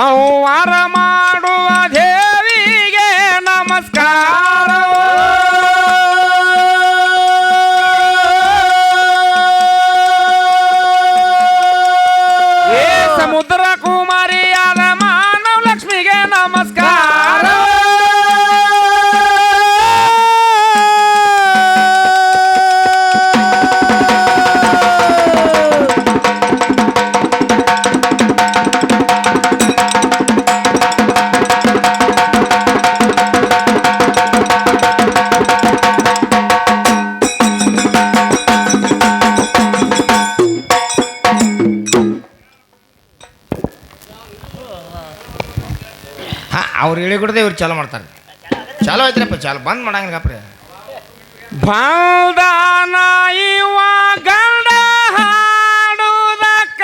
ಸಂವಾರ ಮಾಡುವ ದೇವಿಗೆ ನಮಸ್ಕಾರ ಸಮುದ್ರಕ್ಕೂ ಕುಡ್ದೆ ಇವ್ರು ಚಾಲೋ ಮಾಡ್ತಾರೆ. ಚಾಲೋ ಐತ್ರಿಪ್ಪ ಚಾಲೋ. ಬಂದ್ ಮಾಡಂಗಿಲ್ಲ ಕಪ್ರಿ. ಭಾವದಾನ ಇವಾಗ ಹಾಡುದಕ್ಕ.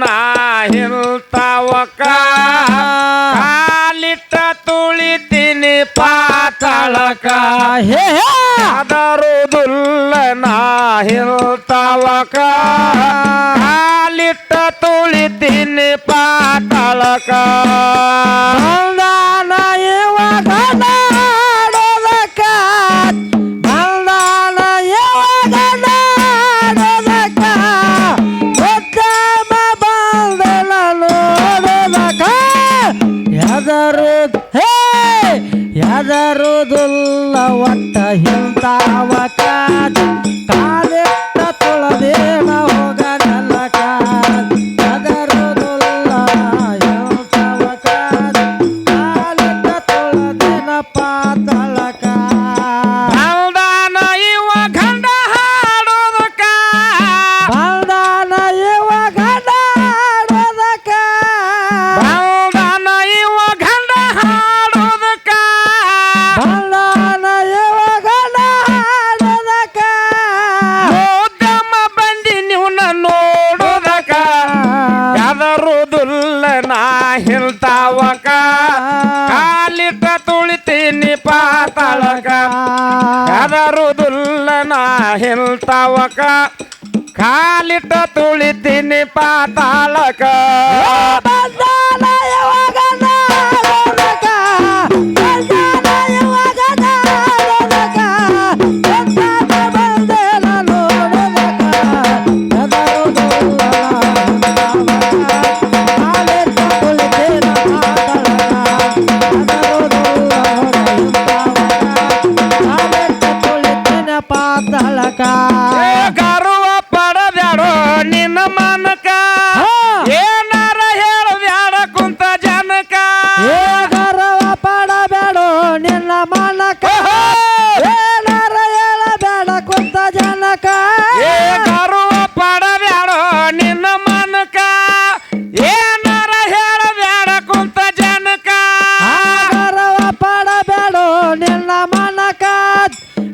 ನಾ ಹಿಂತವಕ ಕಾಲಿಟ್ಟ ತುಳಿತೀನಿ ಪಾತಾಳಕ. ಹೇ ಅದರುದುಲ್ಲ ನಾ ಹಿಂತವಕ ಕಾಲಿಟ್ಟ ತುಳಿತೀನಿ ಪಾತಾಳಕ. ಯಾರದಲ್ಲ ಒಟ್ಟ ಇಂಥ ಅವಕಾಶ ಬರುದುಲ್ಲನ ಹಿಂತವಕ. ಕಾಲಿಟ ತುಳಿತೀನಿ ಪಾತಾಳಕ.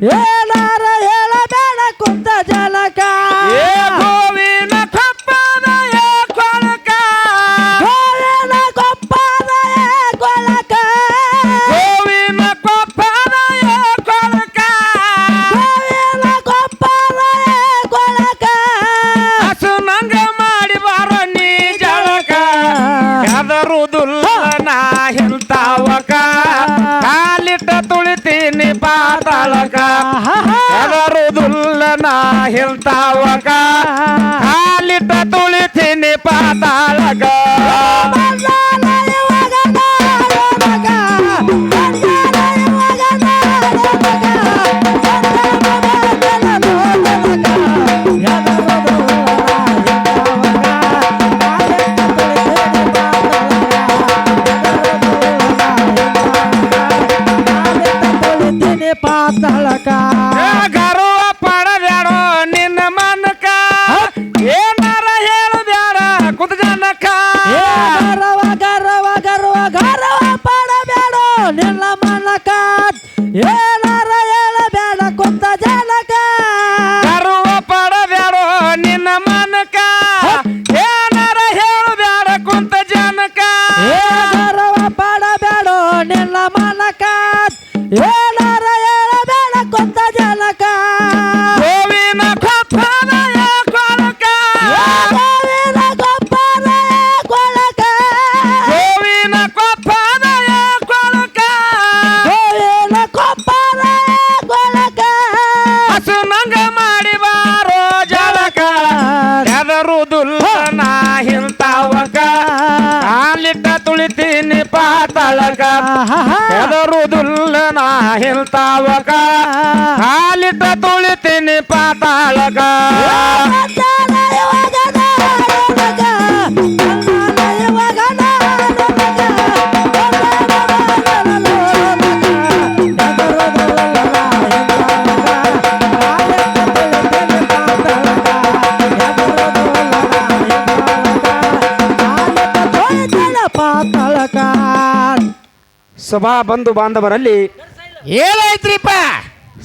Yeah! ಬರುವುದಿಲ್ಲ ನಾ ಹೇಳ್ತಾವಾಗ. ಕಾಲಿಟ್ಟ ತುಳಿತೀನಿ ಪಾತಾಳಗ. ಸಭಾ ಬಂಧು ಬಾಂಧವರಲ್ಲಿ ಏನಾಯ್ತ್ರಿಪ್ಪ?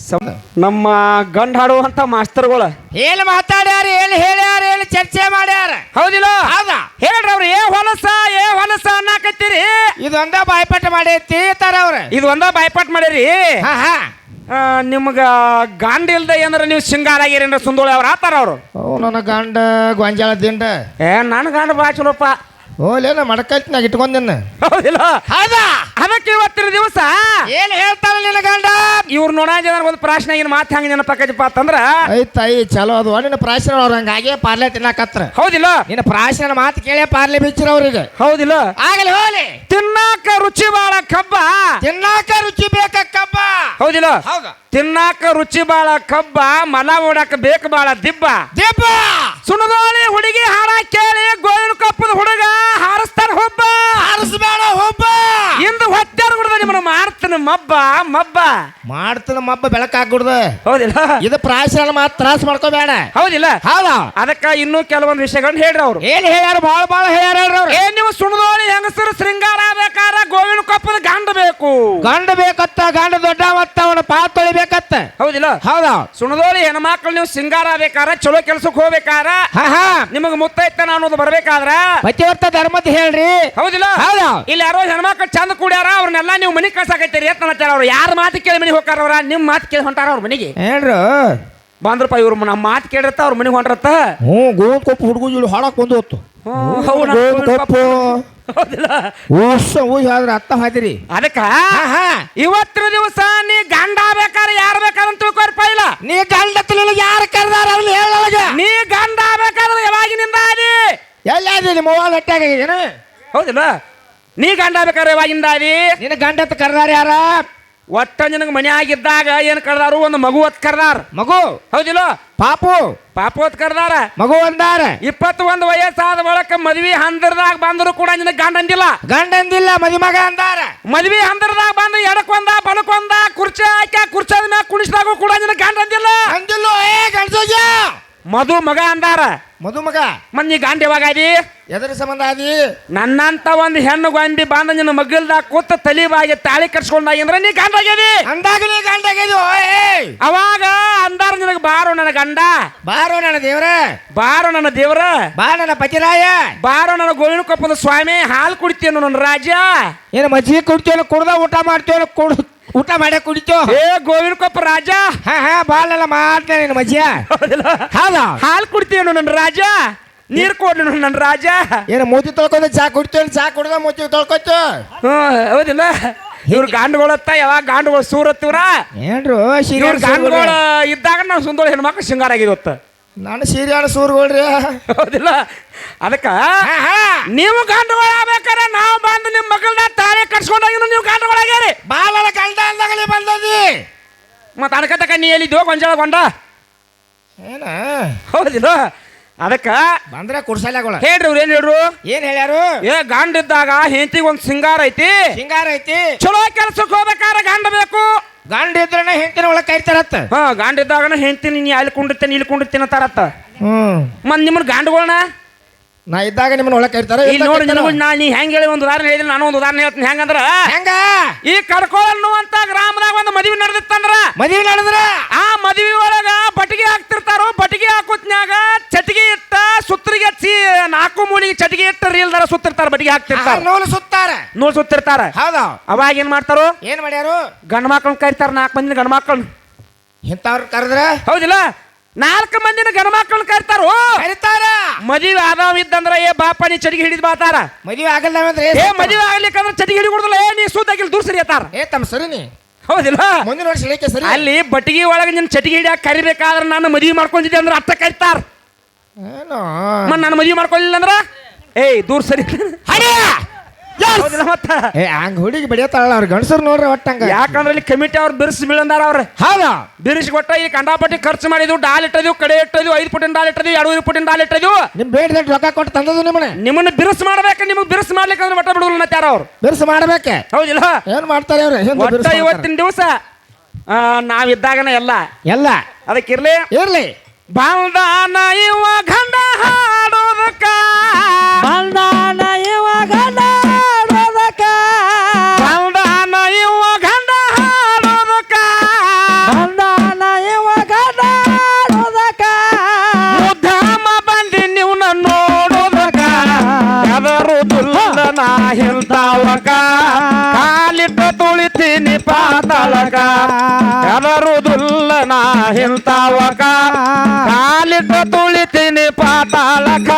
ಸ- ನಮ್ಮ ಗಂಡ ಹಾಡುವಂತ ಮಾಸ್ತರ್ಗಳು ಏನ್ ಮಾತಾಡ್ಯಾರ ಏನ್ ಹೇಳ್ಯಾರ ಏನ್ ಚರ್ಚೆ ಮಾಡ್ಯಾರ? ಹೌದಿಲ್ಲ? ಹೌದಾ? ಹೇಳ್ರಿ ಅವ್ರು ಏ ಹೊಲಸ ಏ ಹೊಲಸ ಅನ್ನಕತ್ತೀರಿ? ಇದೊಂದ ಬಾಯ್ಪಾಠ ಮಾಡೈತಿ ತರ ಅವ್ರ. ಇದು ಒಂದ ಬಾಯ್ಪಾಟ್ ಮಾಡಿರಿ ಹಾ ಹಾ. ಆ, ನಿಮ್ಗ ಗಾಂಡ ಇಲ್ದ ಏನಾರ ನೀವು ಸಿಂಗಾರ ಆಗಿರೇನ್ರ ಸುಂದೋಳಿ ಅವ್ರು ಆತಾರ ಅವ್ರು? ನನ್ನ ಗಂಡ ಗೊಂಜಾಳ ದಿಂಡ ಏ ನನ್ನ ಗಂಡ ಬಾ ಚಲೋಪ್ಪ ಓಲೇನ ಮಡಕೈತ್ನಾಗ ಇಟ್ಕೊಂದಿನ ಹೌದಿಲ್ಲ. ಹೌದಾ? ಅದಕ್ಕೆ ಇವತ್ತಿನ ದಿವಸ ಏನ್ ಹೇಳ್ತಾರ ನಿನ್ನ ಗಂಡ? ಇವ್ರು ನೋಡ ಜನ ಒಂದು ಪ್ರಾಶ್ನೆ ಏನು ಮಾತು ಪಾ ನೆನಪಾಕೈತಿಪ್ಪ ಅಂತಂದ್ರ ಐತಾಯಿ ಚಲೋ ಅದು. ನಿನ್ನ ಪ್ರಾಶನ ಅವ್ರ ಹಂಗಾಗೆ ಪಾರ್ಲೆ ತಿನ್ನಾಕತ್ರ. ಹೌದಿಲ್ಲ. ನಿನ್ನ ಪ್ರಾಶನ ಮಾತು ಕೇಳೇ ಪಾರ್ಲೆ ಬಿಚ್ಚಿರ ಅವ್ರಿಗೆ. ಹೌದಿಲ್ಲ. ಆಗಲಿ ಹೋಲಿ ತಿನ್ನಾಕ ರುಚಿ ಬಾಳ ಕಬ್ಬ. ತಿನ್ನಾಕ ರುಚಿ ಬೇಕಕ್ಕಪ್ಪ ಹೌದಿಲ್ಲ. ಹೌದಾ. ತಿನ್ನಾಕ ರುಚಿ ಬಾಳ ಕಬ್ಬ ಮಲ ಓಡಾಕ ಬೇಕು ಬಾಳ ದಿಬ್ಬ. ದಿಬ್ಬ! ಸುಣದೋಳಿ ಹುಡುಗಿ ಹಾಡ ಕೇಳಿ ಗೋವಿನ ಕಪ್ಪದ ಹುಡುಗ ಹಾರಿಸ್ತಾನ ಹೊಬ್ಬ ಹಾರಿಸ್ಬೇಡ ಹೋಗ್ಬ ಇಂದು ಹೊತ್ತಾರ ಹುಡುಗ ನಿಮ್ಮನ್ನ ಮಾಡ್ತಾನ ಮಬ್ಬ ಮಬ್ಬ. ಮಾಡ್ತಾನ ಮಬ್ಬ ಬೆಳಕಾಗ್ಬಿಡ್ದ ಹೌದಿಲ್ಲ? ಇದು ಪ್ರಾಯಶನ ಮಾತ್ರ ತ್ರಾಸ ಮಾಡ್ಕೋಬೇಡ. ಹೌದಿಲ್ಲ? ಹೌದ. ಅದಕ್ಕ ಇನ್ನೂ ಕೆಲವೊಂದು ವಿಷಯಗಳನ್ನ ಹೇಳ್ರಿ ಅವ್ರು. ಏನ್ ಹೇಳ್ಯಾರ? ಬಾಳ ಬಾಳ ಹೇಳ್ಯಾರ ಹೇಳ್ರಿ ಅವ್ರು. ಏನ್ ನೀವು ಸುಣದೋಳಿ ಹೆಂಗಸರು ಶೃಂಗಾರ ಬೇಕಾರ ಗೋವಿನ ಕೊಪ್ಪದ ಗಂಡ ಬೇಕು. ಗಂಡ ಬೇಕತ್ತ ಗಂಡ ದೊಡ್ಡ ಮತ್ತ ಅವನ ಪಾತ್ ತೊಳಿಬೇಕತ್ತ. ಹೌದಿಲ್ಲ? ಹೌದಾ. ಸುಣದೋಳಿ ಹೆಣ್ಮಕ್ಳು ನೀವು ಶೃಂಗಾರ ಬೇಕಾರ ಚಲೋ ಕೆಲ್ಸಕ್ಕೆ ಹೋಗ್ಬೇಕಾರ? ನಿಮಗ್ ಮುತ್ತೈತನ ಅನ್ನೋದು ಬರ್ಬೇಕಾದ್ರ? ಪತಿವರ್ತ ಧರ್ಮದ ಹೇಳ್ರಿ. ಹೌದಿಲ್ಲ? ಹೌದಾ. ಇಲ್ಲಿ ಯಾರೋ ಹೆಣ್ಮಕ್ಳು ಚಂದ ಕೂಡ್ಯಾರ ಅವ್ರನ್ನೆಲ್ಲ ನೀವು ಮನಿ ಕಳ್ಸಾಕೈತೀರಿ ಅಂತ ಮಾಡ್ತಾರ ಅವ್ರು ಯಾರ ಮಾತು ಕೇಳಿ ಮನೆಗೆ ಹೋಗ್ತಾರ ಅವ್ರ? ನಿಮ್ಮ ಮಾತು ಕೇಳಿ ಹೊಂಟಾರ ಅವ್ರ ಮನೆಗೆ. ಹೇಳ್ರು. ಬಂದ್ರಪ್ಪ ಇವ್ರು ನಮ್ಮ ಮಾತು ಕೇಳಿರತ್ತ ಅವ್ರ ಮನೆಗೆ ಹೊಂಟ್ರತ್ತ? ಹ್ಞೂ ಗೋಲ್ ಕೊಪ್ಪ ಹುಡುಗ ಜೋಡಿ ಹಾಡಕ್ ಬಂದು ಹೊತ್ತು ಊಸ ಊಸ್ ಆದ್ರೆ ಅತ್ತ ಹಾದಿರಿ ಅದಕ್ಕ? ಇವತ್ತಿನ ದಿವಸ ನೀ ಗಂಡ ಆಗ್ಬೇಕಾರ ಯಾರು ಅಂತ ತಿಳ್ಕೊರ್ಪ ಇಲ್ಲ. ನೀ ಗಂಡ ಯಾರು ಕರೆದಾರ ಅಲ್ಲಿ ಹೇಳೊಳಗ ನೀ ಗಂಡ ಬೇಕಾದ್ರೆ ಯಾವಾಗಿನಿಂದ ಅದಿ ಎಲ್ಲಿ ಅದಿ ನಿಮ್ಮ ಮೊಬೈಲ್ ಹೊಟ್ಟಾಗ ಹೌದಿಲ್ಲ. ನೀ ಗಂಡ ಅದಿ ನಿನ್ನ ಗಂಡ ಅಂತ ಕರ್ದಾರ ಯಾರ? ಒಟ್ಟ ನಿನಗೆ ಮನೆ ಆಗಿದ್ದಾಗ ಏನ್ ಕರ್ದಾರು? ಒಂದು ಮಗು ಹೊತ್ ಕರ್ದಾರ. ಮಗು? ಹೌದಿಲ್ಲ? ಪಾಪು? ಪಾಪು ಹೊತ್ ಕರ್ದಾರ. ಮಗು ಅಂದಾರ? ಇಪ್ಪತ್ತು ಒಂದು ವಯಸ್ಸಾದ ಒಳಕ ಮದ್ವಿ ಹಂದರದಾಗ ಬಂದ್ರು ಕೂಡ ನಿನಗೆ ಗಂಡ ಅಂದಿಲ್ಲ. ಗಂಡ ಅಂದಿಲ್ಲ ಮದಿ ಮಗ ಅಂದಾರ? ಮದ್ವಿ ಹಂದರದಾಗ ಬಂದು ಎಡಕೊಂದ ಬಲಕೊಂದ ಕುರ್ಚಿ ಹಾಕ್ಯ ಕುರ್ಚಿ ಮ್ಯಾಗ ಕುಣಿಸಿದಾಗೂ ಕೂಡ ನಿನಗೆ ಗಂಡ ಅಂದಿಲ್ಲ. ಅಂದಿಲ್ಲ ಏ ಮಧು ಮಗ ಅಂದಾರ. ಮದು ಮನ್ನಿ ಗಂಡ ಯಾವಾಗ ಆದಿ ಎದ್ರ ಸಂಬಂಧ ಆದಿ? ನನ್ನಂತ ಒಂದು ಹೆಣ್ಣು ಗೊಂಬಿ ಬಾಂಧ ನಿನ್ನ ಮಗ್ಗಲ್ದಾಗ ಕೂತ ತಲಿಬಾಗಿ ತಾಳಿ ಕಟ್ಸ್ಕೊಂಡಾಗಿಂದ್ರ ನೀ ಗಂಡ ಆಗ್ಯದಿ ಅಂದಾಗ ನೀ ಗಂಡ ಆಗಿದ್ದು ಏ ಅವಾಗ ಅಂದಾರ ನಿನಗೆ ಬಾರೋ ನನ್ನ ಗಂಡ. ಬಾರೋ ನನ್ನ ದೇವ್ರ. ಬಾರೋ ನನ್ನ ದೇವ್ರ. ಬಾ ನನ್ನ ಪತಿರಾಯ. ಬಾರೋ ನನ್ನ ಗೋವಿನ ಕೊಪ್ಪದ ಸ್ವಾಮಿ ಹಾಲು ಕುಡಿತೇನು ನನ್ನ ರಾಜ ಏನು ಮಜ್ಜಿಗೆ ಕುಡಿತೇವೆ ಕುಡ್ದ ಊಟ ಮಾಡ್ತೇವೆ ಕುಡ್ ಊಟ ಮಾಡೇ ಕುಡಿತು? ಏ ಗೋವಿನ ಕೊಪ್ಪ ರಾಜ. ಹಾ ಹಾ ಬಾಳೆಲ್ಲ ಮಾಡ್ತೇನೆ ನಿನ್ನ ಮಜ್ಜ. ಹೌದ ಹಾಲು? ಕುಡಿತೇನು ನನ್ನ ರಾಜ? ನೀರು ಕೊಡ್ಲಿ ನನ್ನ ರಾಜ. ಏನು ಮೂತಿ ತೊಳ್ಕೊಂಡ ಚಾ ಕುಡಿತೀವಿ ಚಾ ಕುಡ್ದ ಮೋತಿ ತೊಳ್ಕೊತು ಹ್ಞೂ ಹೌದಿಲ್ಲ. ಇವ್ರ ಗಾಂಡುಗಳತ್ತ ಯಾವಾಗ ಗಾಂಡುಗಳು ಸೂರತ್ತಿವ್ರ ಏನ್ರು ಇವ್ರ ಗಾಂಡುಗಳು ಇದ್ದಾಗ ನಾವು ಸುಂದರ ಹೆಣ್ಮಕ್ಳು ಶೃಂಗಾರ ಆಗಿದತ್ತ ನಾನು ಸೀರಿಯಲ್ ಸೂರ್ಗೊಳ್ರಿ. ಹೌದಿಲ್ಲ? ಅದಕ್ಕ ನೀವು ಗಂಡುಗಳು ಆಗ್ಬೇಕಾರೆ ನಾವು ಬಂದು ನಿಮ್ಮ ಮಗಳನ್ನ ತಾರೆ ಕಟ್ಸ್ಕೊಂಡಾಗಿನ ನೀವು ಗಂಡುಗಳಾಗ್ಯಾರಿ ಬಾಲ ಕಂಡ ಅಂದಾಗಲೇ ಬಂದದಿ ಮತ್ತೆ ಅನ್ಕತಕ್ಕ ನೀ ಎಲ್ಲಿದ್ದೋ ಗೊಂಜಾಳ ಗೊಂಡ ಏನ? ಹೌದಿಲ್ಲ? ಅದಕ್ಕ ಬಂದ್ರೆ ಕುರ್ಸಲ್ಯಾಗಳ ಹೇಳ್ರಿ ಇವ್ರು ಏನ್ ಹೇಳ್ರು? ಏನ್ ಹೇಳ್ಯಾರು? ಏ ಗಂಡ ಇದ್ದಾಗ ಹೆಂಡತಿಗೆ ಒಂದು ಸಿಂಗಾರ ಐತಿ. ಸಿಂಗಾರ ಐತಿ. ಚಲೋ ಕೆಲ್ಸಕ್ಕೆ ಹೋಗ್ಬೇಕಾದ್ರೆ ಗಂಡ ಬೇಕು. ಗಂಡ ಇದ್ರನ ಹೆಂಡತಿನ ಒಳಗೆ ಕೈತಾರತ್ತ ಹಾ ಗಂಡ ಇದ್ದಾಗ ಹೆಂಡತಿನಿ ನೀ ಅಲ್ಲಿ ಕುಂಡಿರ್ತೇನೆ ಇಲ್ಲಿ ಕುಂಡಿರ್ತೀನಿ ಅಂತಾರತ್ತ. ಹ್ಮ್. ಮತ್ ನಿಮ್ಮನ್ನ ಗಾಂಡ್ಗಳನ್ನ ನಾ ಇದ್ದಾಗ ನಿಮ್ಮನ್ನ ಒಳಗೆ ಕೈತಾರ ಇಲ್ಲಿ ನೋಡಿ ನಿಮ್ಗೆ ನಾ ನೀ ಹೆಂಗ್ ಹೇಳಿ ಒಂದು ಉದಾಹರಣೆ ಹೇಳಿದ್ರೆ ನಾನು ಒಂದು ಉದಾಹರಣೆ ಹೇಳ್ತೀನಿ. ಹೆಂಗಂದ್ರ? ಹೆಂಗ? ಈ ಕಡ್ಕೋಳ ಅನ್ನುವಂತ ಗ್ರಾಮದಾಗ ಒಂದು ಮದುವೆ ನಡೆದಿತ್ತಂದ್ರ? ಮದುವೆ ನಡೆದ್ರ? ಆ ಮದುವೆ ಒಳಗ ಬಟಿಗೆ ಹಾಕ್ತಿರ್ತಾರೋ ಬಟಿಗೆ ಹಾಕೋತ್ನ್ಯಾಗ ಚಟಿಗೆ ಇಟ್ಟ ಸುತ್ತರಿಗೆ ಹಚ್ಚಿ ನಾಲ್ಕು ಮೂಲಿಗೆ ಚಟಿಗೆ ಇಟ್ಟ ರೀಲ್ದಾರ ಸುತ್ತಿರ್ತಾರ ಬಟಿಗೆ ಹಾಕ್ತಿರ್ತಾರ. ನೂಲು ಸುತ್ತಾರ ನೋಡ್ ಸುತ್ತಿರ್ತಾರ ಹೌದಾ. ಅವಾಗ ಏನ್ ಮಾಡ್ತಾರೋ? ಏನ್ ಮಾಡ್ಯಾರು? ಗಂಡ ಮಕ್ಕಳನ್ನ ಕರಿತಾರ ನಾಲ್ಕು ಮಂದಿನ ಗಂಡ ಮಕ್ಕಳನ್ನ ಇಂಥವ್ರು ಕರೆದ್ರ? ಹೌದಿಲ್ಲ? ನಾಲ್ಕು ಮಂದಿನ ಗಂಡ ಮಕ್ಕಳನ್ನ ಕರಿತಾರೋ ಕರಿತಾರ. ಮದುವೆ ಆದವ ಇದ್ದಂದ್ರ ಏ ಬಾಪ ನೀ ಚಡಿಗೆ ಹಿಡಿದ್ ಬಾತಾರ ಮದುವೆ ಆಗಲ್ಲ ಅಂದ್ರೆ ಏ ಮದುವೆ ಆಗ್ಲಿಕ್ಕಂದ್ರ ಹಿಡಿ ಹಿಡಿಗುಡ್ದಲ್ಲ ಏ ನೀ ಸೂದಾಗಿಲ್ ದೂರ ಸರಿಯತಾರ ಏ ತಮ್ಮ ಸರಿ ನೀ. ಹೌದಿಲ್ಲ? ಮುಂದಿನ ವರ್ಷ ಇಳಿಕೆ ಸರಿ. ಅಲ್ಲಿ ಬಟ್ಟಿಗೆ ಒಳಗೆ ನಿನ್ ಚಟಿಗೆ ಹಿಡಿಯಾಕ ಕರಿಬೇಕಾದ್ರೆ ನಾನು ಮದುವೆ ಮಾಡ್ಕೊಂಡಿದ್ದೆ ಅಂದ್ರೆ ಅತ್ತ ಕರಿತಾರ. ನಾನು ಮದುವೆ ಮಾಡ್ಕೊಳ್ಳಿಲ್ಲ ಅಂದ್ರ? ಏಯ್ ದೂರ ಸರಿ. ಹಡಿಯ! ಹೌದಿಲ್ಲ ಮತ್ತ? ಏ ಹಂಗ ಹುಡುಗಿ ಬಡಿಯತ್ತಾಳ ಅವ್ರ ಗಂಡಸರು ನೋಡ್ರಿ ಒಟ್ಟಂಗ ಯಾಕಂದ್ರೆ ಇಲ್ಲಿ ಕಮಿಟಿ ಅವ್ರು ಬಿರ್ಸಿ ಬೀಳಂದಾರ ಅವ್ರ. ಹೌದಾ? ಬಿರ್ಸಿ ಕೊಟ್ಟ ಈ ಕಂಡಾಪಟ್ಟಿ ಖರ್ಚು ಮಾಡಿದ್ವು ಡಾಲ್ ಇಟ್ಟದ್ವು ಕಡೆ ಇಟ್ಟದ್ವು ಐದು ಪುಟಿನ ಡಾಲ್ ಇಟ್ಟದಿವು ಎರಡು ಪುಟಿನ ಡಾಲ್ ಇಟ್ಟದ್ವು. ನಿಮ್ ಬೇಡ ರೊಕ್ಕ ಕೊಟ್ಟು ತಂದದು ನಿಮ್ಮನೆ? ನಿಮ್ಮನ್ನ ಬಿರ್ಸ್ ಮಾಡ್ಬೇಕು ನಿಮಗೆ ಬಿರ್ಸ್ ಮಾಡ್ಲಿಕ್ಕೆ ಅಂದ್ರೆ ಒಟ್ಟ ಬಿಡುದಿಲ್ಲ ಮತ್ತಾರ ಅವ್ರು. ಬಿರ್ಸ್ ಮಾಡ್ಬೇಕೆ? ಹೌದಿಲ್ಲ? ಏನ್ ಮಾಡ್ತಾರೆ ಒಟ್ಟ ಇವತ್ತಿನ ದಿವಸ ನಾವಿದ್ದಾಗನ ಎಲ್ಲ. ಎಲ್ಲ? ಅದಕ್ಕೆ ಇರ್ಲಿ? ಬಾಲ್ದಾನ ಇವ ಗಂಡ ಹಾಡೋದಕ್ಕ. ಬಂದಾನ ನಾ ಹಿಂತಾವಕ. ಕಾಲಿಟ್ಟ ತುಳಿತೀನಿ ಪಾತಾಳಕ.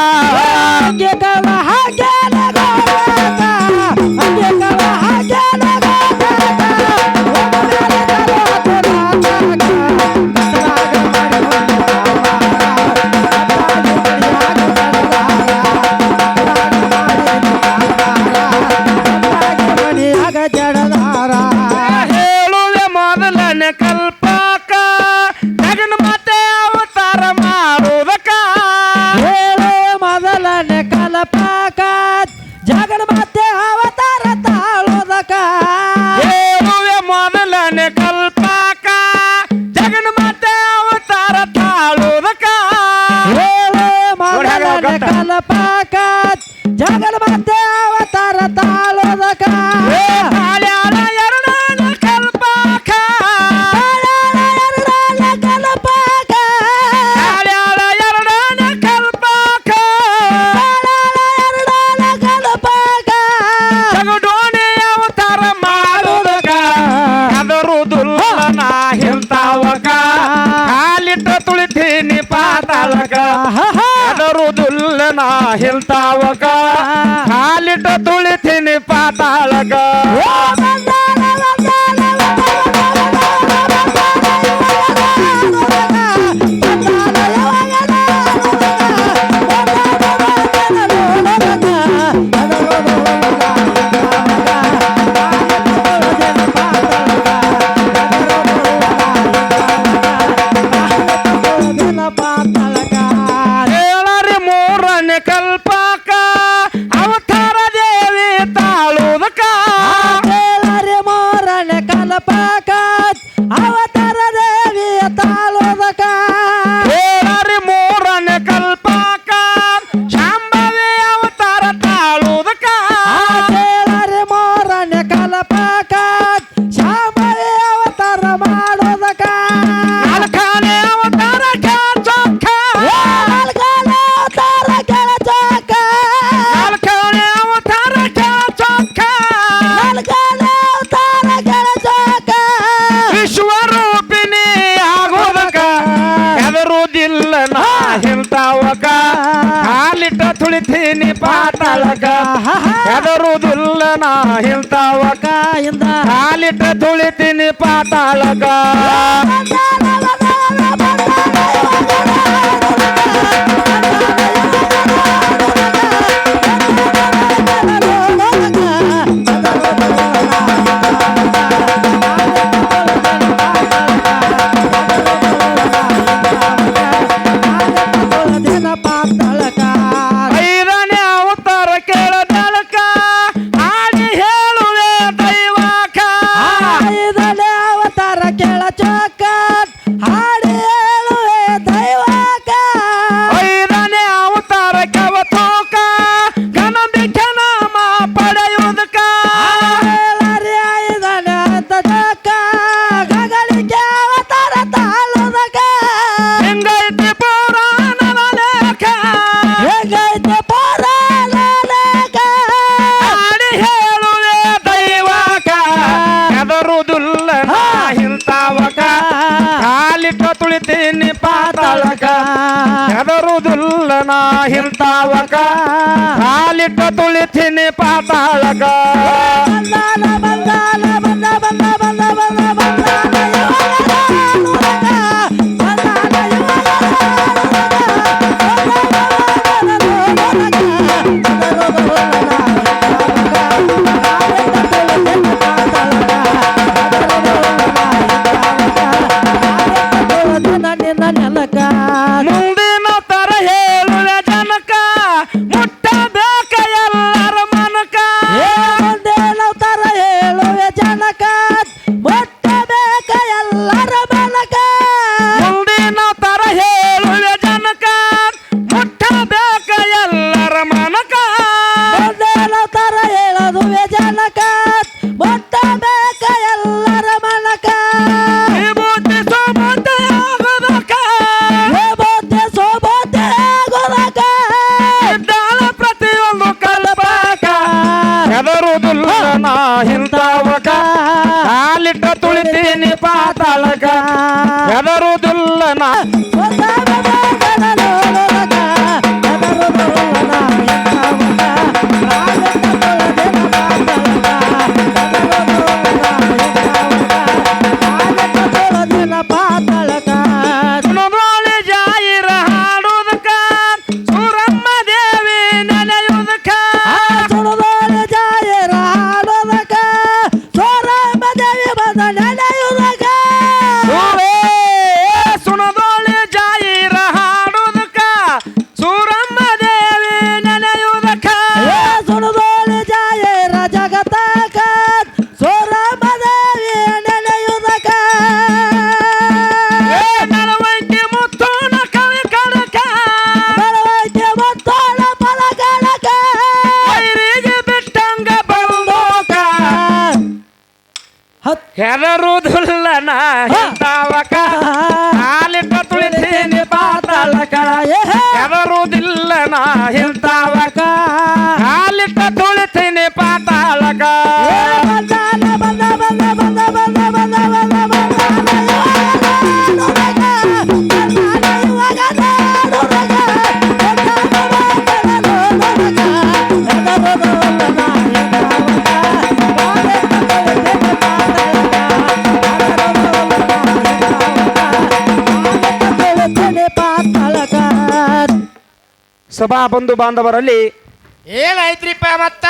ಪಾತಾಳಕ ಹೆದರುವುದಿಲ್ಲ ನಾ ಹಿಂತಾವಕ ಇಂದ ಕಾಲಿಟ್ಟ ತುಳಿತೀನಿ ಪಾತಾಳಕ ಪಾತಳಕ ತುಳಿತೀನಿ ಪಾತಾಳಕ. ಹೆದರುದಿಲ್ಲ ನಾ ಹಿಂತಾವಕ ಕಾಲಿಟ್ಟ ತುಳಿತೀನಿ ಪಾತಾಳಕ. ಬಂದಾನ Put down ಬಿದ್ದಾವಕ ಕಾಲಿಟ್ಟ ತುಳಿತೀನಿ ಪಾತಾಳಕ. ಎದರುದಿಲ್ಲ ನಾ. el tabaco. ಸಭಾ ಬಂಧು ಬಾಂಧವರಲ್ಲಿ ಏನಾಯ್ತ್ರಿಪ್ಪ ಮತ್ತ?